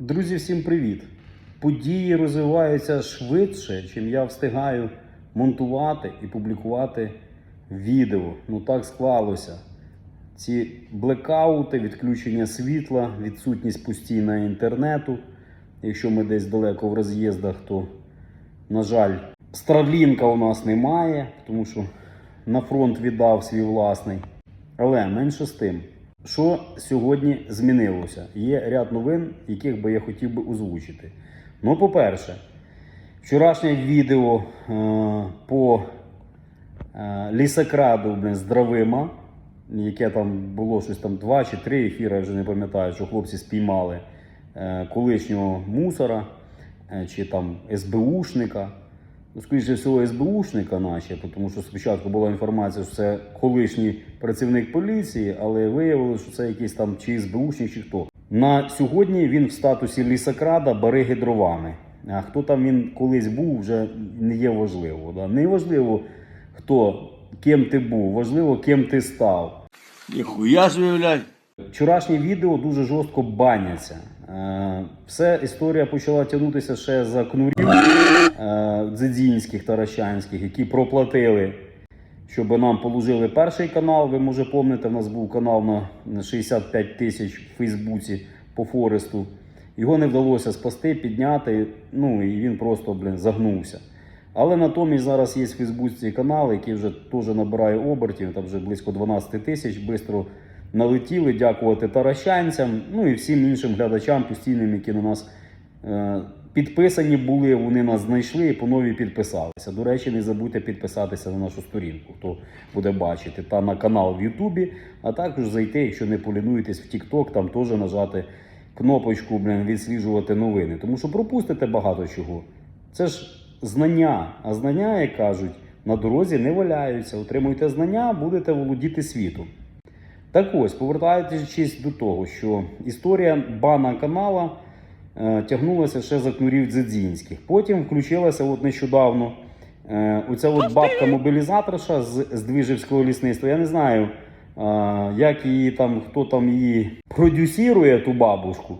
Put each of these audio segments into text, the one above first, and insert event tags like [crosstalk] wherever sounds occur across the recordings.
Друзі, всім привіт! Події розвиваються швидше, чим я встигаю монтувати і публікувати відео. Ну так склалося. Ці блекаути, відключення світла, відсутність постійного інтернету. Якщо ми десь далеко в роз'їздах, то, на жаль, Старлінка у нас немає, тому що на фронт віддав свій власний. Але менше з тим, що сьогодні змінилося? Є ряд новин, яких би я хотів би озвучити. Ну, по-перше, вчорашнє відео е, по е, лісокраду блин, з дровима, яке там було щось там два чи три ефіри, я вже не пам'ятаю, що хлопці спіймали е, колишнього мусора е, чи там СБУшника. Скоріше всього, СБУшника наче, тому що спочатку була інформація, що це колишній працівник поліції, але виявилося, що це якийсь там чи СБУшник, чи хто. На сьогодні він в статусі лісокрада бариги дровами. А хто там він колись був, вже не є важливо. Да? Не важливо, хто, ким ти був, важливо, ким ти став. Ніхуя собі, блядь. Вчорашнє відео дуже жорстко баняться. Е, Все історія почала тягнутися ще за кнурів е, дзидзінських та ращанських, які проплатили, щоб нам положили перший канал. Ви може пам'ятаєте, в нас був канал на 65 тисяч в Фейсбуці по Форесту. Його не вдалося спасти, підняти. Ну і він просто блін, загнувся. Але натомість зараз є в Фейсбуці канал, який вже теж набирає обертів, там вже близько 12 тисяч, швидко налетіли, дякувати таращанцям, ну і всім іншим глядачам постійним, які на нас е, підписані були, вони нас знайшли і по новій підписалися. До речі, не забудьте підписатися на нашу сторінку, хто буде бачити, та на канал в Ютубі, а також зайти, якщо не полінуєтесь в TikTok, там теж нажати кнопочку, блін, відсліджувати новини. Тому що пропустите багато чого. Це ж знання, а знання, як кажуть, на дорозі не валяються. Отримуйте знання, будете володіти світом. Так ось, повертаючись до того, що історія бана канала е, тягнулася ще за кнурів дзидзінських. Потім включилася от нещодавно е, оця от бабка-мобілізаторша з, з Двіжівського лісництва. Я не знаю, е, як її там, хто там її продюсірує, ту бабушку,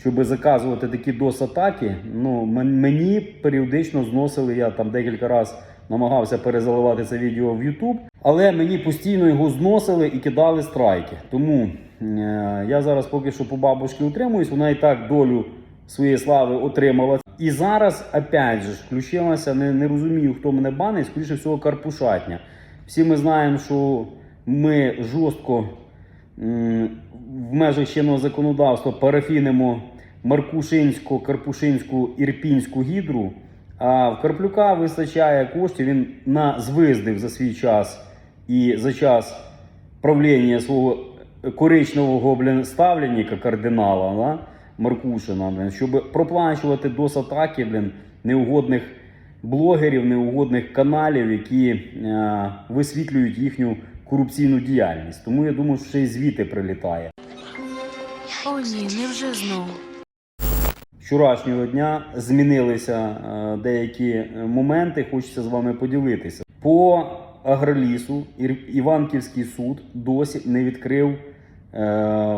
щоб заказувати такі дос-атаки. Ну, мені періодично зносили, я там декілька разів намагався перезаливати це відео в YouTube, але мені постійно його зносили і кидали страйки. Тому е, я зараз поки що по бабушці утримуюсь, вона і так долю своєї слави отримала. І зараз, опять же, включилася, не, не розумію, хто мене банить, скоріше всього, Карпушатня. Всі ми знаємо, що ми жорстко в межах чинного законодавства парафінимо Маркушинську, Карпушинську, Ірпінську гідру. А в Карплюка вистачає коштів. Він на звиздив за свій час і за час правління свого коричневого блін, ставленника кардинала да? Маркушина, блін, щоб проплачувати досатаки блін, неугодних блогерів, неугодних каналів, які е, висвітлюють їхню корупційну діяльність. Тому я думаю, що ще й звідти прилітає. О ні, невже знову? вчорашнього дня змінилися е, деякі моменти. Хочеться з вами поділитися. По агролісу Іванківський суд досі не відкрив е,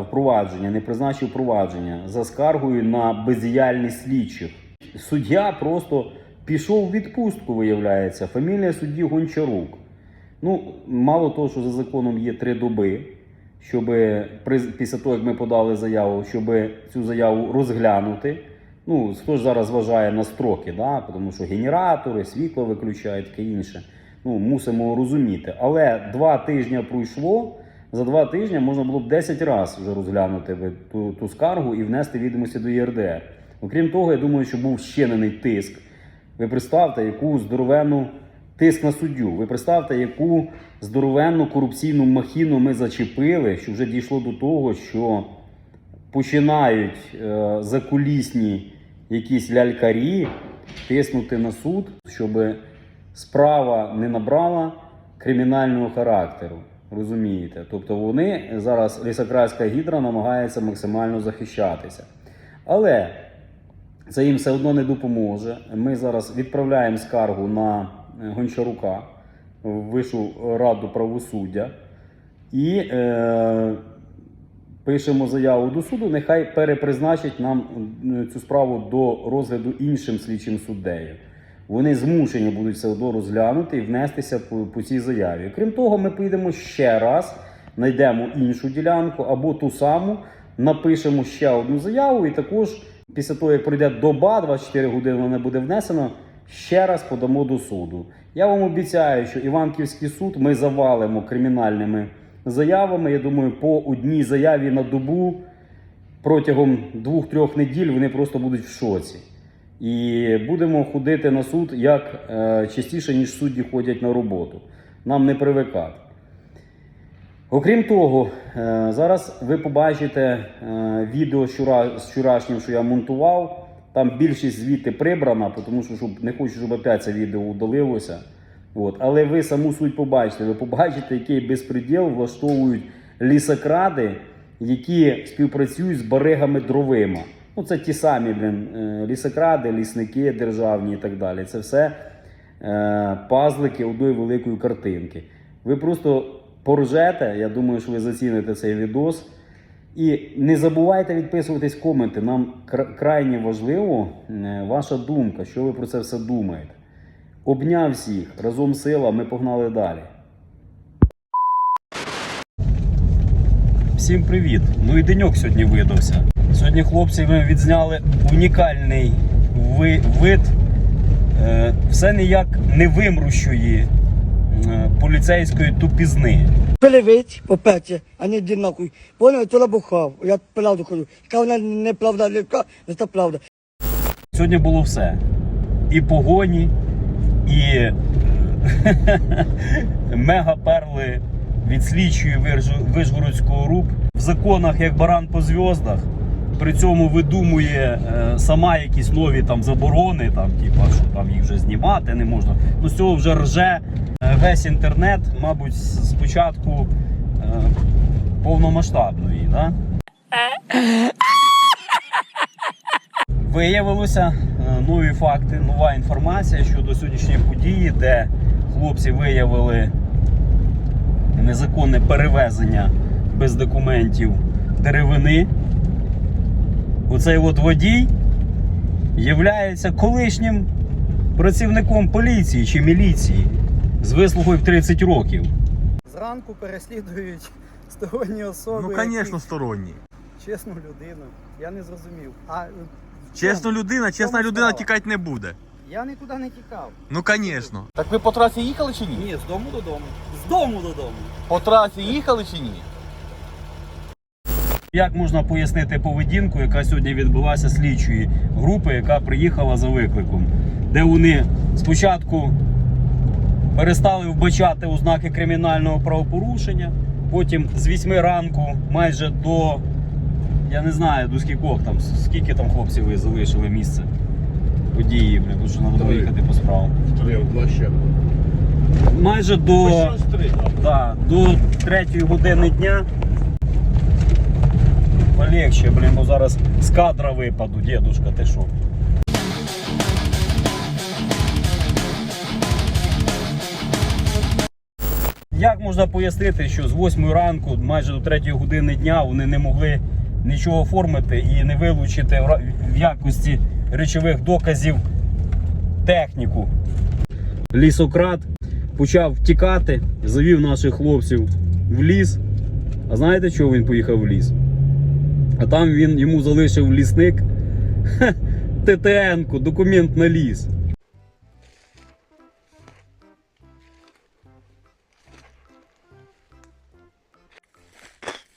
впровадження, не призначив впровадження за скаргою на бездіяльність слідчих. Суддя просто пішов в відпустку, виявляється. Фамілія судді Гончарук. Ну, мало того, що за законом є три доби, щоб після того, як ми подали заяву, щоб цю заяву розглянути. Ну, хто ж зараз вважає на строки, да? тому що генератори, світло виключають, таке інше. Ну, мусимо розуміти. Але два тижні пройшло. За два тижні можна було б 10 разів вже розглянути ту, ту скаргу і внести відомості до ЄРДР. Окрім того, я думаю, що був щинений тиск. Ви представте, яку здоровенну тиск на суддю. Ви представте, яку здоровенну корупційну махіну ми зачепили, що вже дійшло до того, що починають е, закулісні якісь лялькарі тиснути на суд, щоб справа не набрала кримінального характеру. Розумієте? Тобто вони зараз лісократська гідра намагається максимально захищатися. Але це їм все одно не допоможе. Ми зараз відправляємо скаргу на е, Гончарука в Вищу раду правосуддя. І е, пишемо заяву до суду, нехай перепризначить нам е, цю справу до розгляду іншим слідчим суддею. Вони змушені будуть все одно розглянути і внестися по, по цій заяві. Крім того, ми підемо ще раз, знайдемо іншу ділянку або ту саму, напишемо ще одну заяву, і також після того, як пройде доба, 24 години вона буде внесено, ще раз подамо до суду. Я вам обіцяю, що Іванківський суд ми завалимо кримінальними заявами. Я думаю, по одній заяві на добу протягом двох-трьох неділь вони просто будуть в шоці. І будемо ходити на суд як е, частіше, ніж судді ходять на роботу. Нам не привикати. Окрім того, е, зараз ви побачите е, відео з вчорашнім, що я монтував. Там більшість звідти прибрана, тому що щоб, не хочу, щоб опять це відео удалилося. От. Але ви саму суть побачите. Ви побачите, який безпреділ влаштовують лісокради, які співпрацюють з баригами дровима. Ну, це ті самі блін, е, лісокради, лісники державні і так далі. Це все е, пазлики одної великої картинки. Ви просто поржете, я думаю, що ви заціните цей відос. І не забувайте відписуватись коменти. Нам кра- крайне важливо е, ваша думка, що ви про це все думаєте. Обняв всіх, разом сила, ми погнали далі. Всім привіт! Ну і деньок сьогодні видався. Сьогодні хлопці ми відзняли унікальний ви- вид е, все ніяк не вимрущої е, поліцейської тупізни. Перевить, по-перше, а не йди нахуй. Поняв, то лабухав. Я правду кажу. Яка вона неправда, яка не та правда. Сьогодні було все. І погоні, і [laughs] мегаперли від слідчої Вишгородського РУП. В законах як баран по зв'яздах. При цьому видумує е, сама якісь нові там заборони, там, типа, що там їх вже знімати не можна. Ну з цього вже рже е, весь інтернет, мабуть, спочатку е, повномасштабної. Да? Виявилося нові факти, нова інформація щодо сьогоднішньої події, де хлопці виявили незаконне перевезення без документів деревини. Оцей от водій являється колишнім працівником поліції чи міліції з вислугою в 30 років. Зранку переслідують сторонні особи. Ну, звісно, які- сторонні. чесну людину. Я не зрозумів. А е, Чесна людина, чесна людина тікати не буде. Я нікуди не тікав. Ну, звісно. Так ви по трасі їхали чи ні? Ні, з дому додому. З дому додому. По трасі їхали чи ні? Як можна пояснити поведінку, яка сьогодні відбулася слідчої групи, яка приїхала за викликом, де вони спочатку перестали вбачати ознаки кримінального правопорушення, потім з 8 ранку майже до, я не знаю, до скількох там, скільки там хлопців ви залишили місце події, блін, тому що треба було їхати по справам. Три, два ще. Майже до, да, до 3 години дня. Полегче, блін, бо зараз з кадра випаду, дедушка, ти що? Як можна пояснити, що з 8 ранку, майже до 3 години дня, вони не могли нічого оформити і не вилучити в якості речових доказів техніку? Лісократ почав тікати, завів наших хлопців в ліс. А знаєте, чого він поїхав в ліс? А там він йому залишив лісник ТТН-ку, документ на ліс.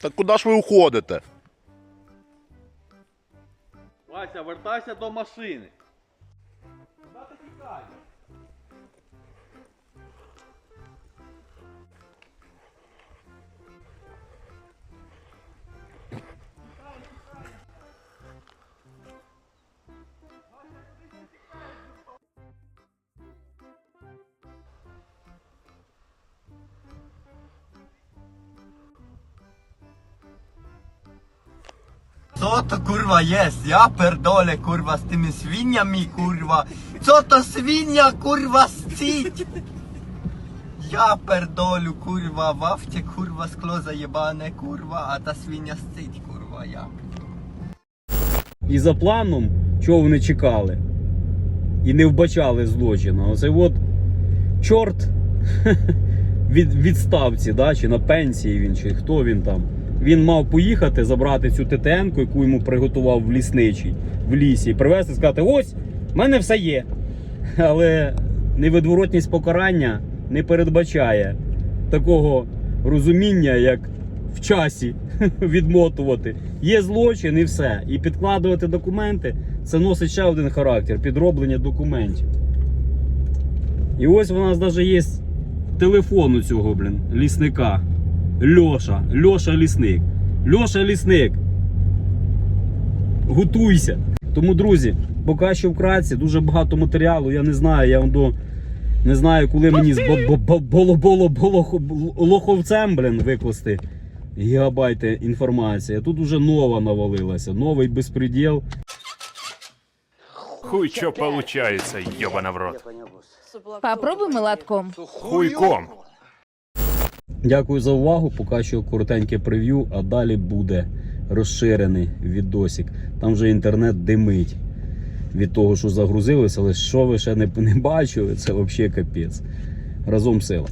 Так куди ж ви уходите? Вася, вертайся до машини. Co to kurwa jest? Ja pierdolę kurwa z tymi świniami kurwa. Co to świnia kurwa? Я пердолю, курва, в авті, курва, скло заєбане, курва, а та свиня сцить, курва, я. І за планом, чого вони чекали, і не вбачали злочину. Оце от чорт [laughs] від відставці, да, чи на пенсії він, чи хто він там. Він мав поїхати забрати цю ТТН, яку йому приготував в лісничий в лісі, і привезти і сказати: ось, в мене все є. [laughs] Але невидворотність покарання не передбачає такого розуміння, як в часі [laughs] відмотувати. Є злочин і все. І підкладувати документи це носить ще один характер підроблення документів. І ось у нас навіть є телефон у цього, блін, лісника. Льоша. Льоша лісник. Льоша лісник. Готуйся. Тому, друзі, поки що вкратці, дуже багато матеріалу. Я не знаю, я вам до. Не знаю, коли мені з лоховцем, блін, викласти гігабайти інформації. Тут уже нова навалилася, новий безпреділ. Хуй чё получается, ёбана в рот. Попробуй молотком. Хуйком. Дякую за увагу. Поки що коротеньке прев'ю, а далі буде розширений відосик. Там вже інтернет димить від того, що загрузилося, але що ви ще не, не бачили, це взагалі капець. Разом сила.